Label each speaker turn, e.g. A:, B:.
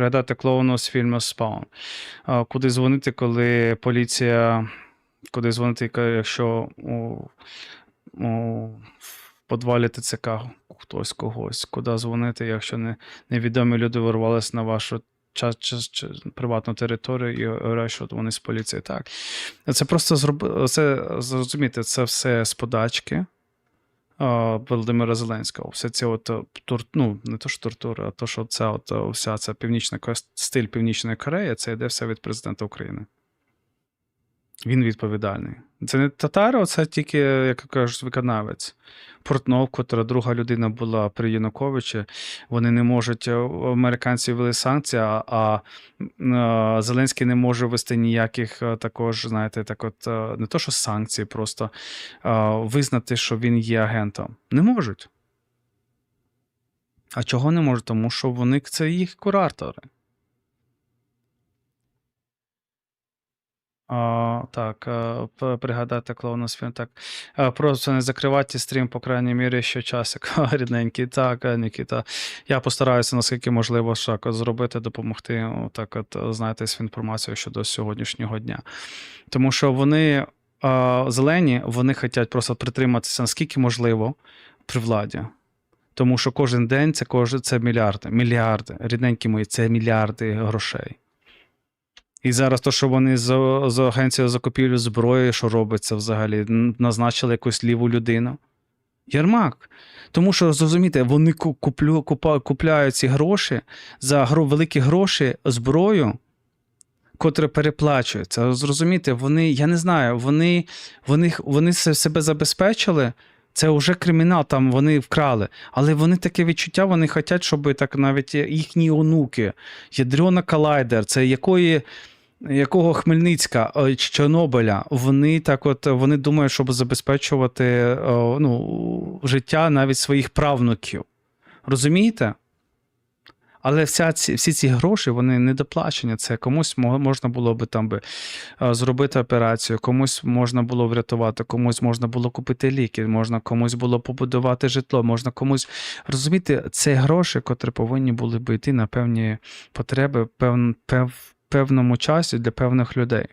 A: Пригадати клоуну з фільму Спаун. Куди дзвонити, коли поліція. Куди дзвонити, якщо у, у подвалі ТЦК хтось когось, куди дзвонити, якщо не, невідомі люди вирвалися на вашу час, час, приватну територію і говорять, що вони з поліції. Так. Це просто зроби, це зрозуміти, це все з подачки. Володимира Зеленського. Все це от е, тур, ну, не то що тортура, а то, що це от е, вся ця північна стиль Північної Кореї, це йде все від президента України. Він відповідальний. Це не татаро, це тільки, як кажуть, виконавець. Портнов, котра друга людина була при Януковичі, вони не можуть, е, американці ввели санкції, а, е, Зеленський не може ввести ніяких е, також, знаєте, так от, не то, що санкції, просто визнати, що він є агентом. Не можуть. А чого не можуть? Тому що вони це їх куратори. А, так, е, пригадати клоуна з фільму. Так. Е, Просто не закривати стрім, по крайній мірі, ще часик. Рідненький. Так, е, Нікіта. Я постараюся, наскільки можливо, так, зробити, допомогти, так, от, знаєте, з інформацією щодо сьогоднішнього дня. Тому що вони, зелені, вони хочуть просто притриматися наскільки можливо при владі. Тому що кожен день це кожен це мільярди. Мільярди. Рідненькі мої, це мільярди грошей. І зараз то, що вони з, з агенцією закупівлі зброї, що робиться взагалі, назначили якусь ліву людину. Єрмак. Тому що зрозумійте, вони ку- куплю, купа, купляють ці гроші за гро, великі гроші зброю, котре переплачується. Зрозумійте, вони, я не знаю, вони, вони, вони себе забезпечили. Це вже кримінал, там вони вкрали. Але вони таке відчуття, вони хочуть, щоб так навіть їхні онуки, ядрена Калайдер, це якої, якого Хмельницька, чи Чорнобиля, вони так от вони думають, щоб забезпечувати ну, життя навіть своїх правнуків. Розумієте? Але вся ці, всі ці гроші вони недоплачені. Це комусь мо- можна було би там би зробити операцію, комусь можна було врятувати, комусь можна було купити ліки, можна комусь було побудувати житло, можна комусь розуміти, це гроші, котрі повинні були би йти на певні потреби пев, пев, певному часі для певних людей.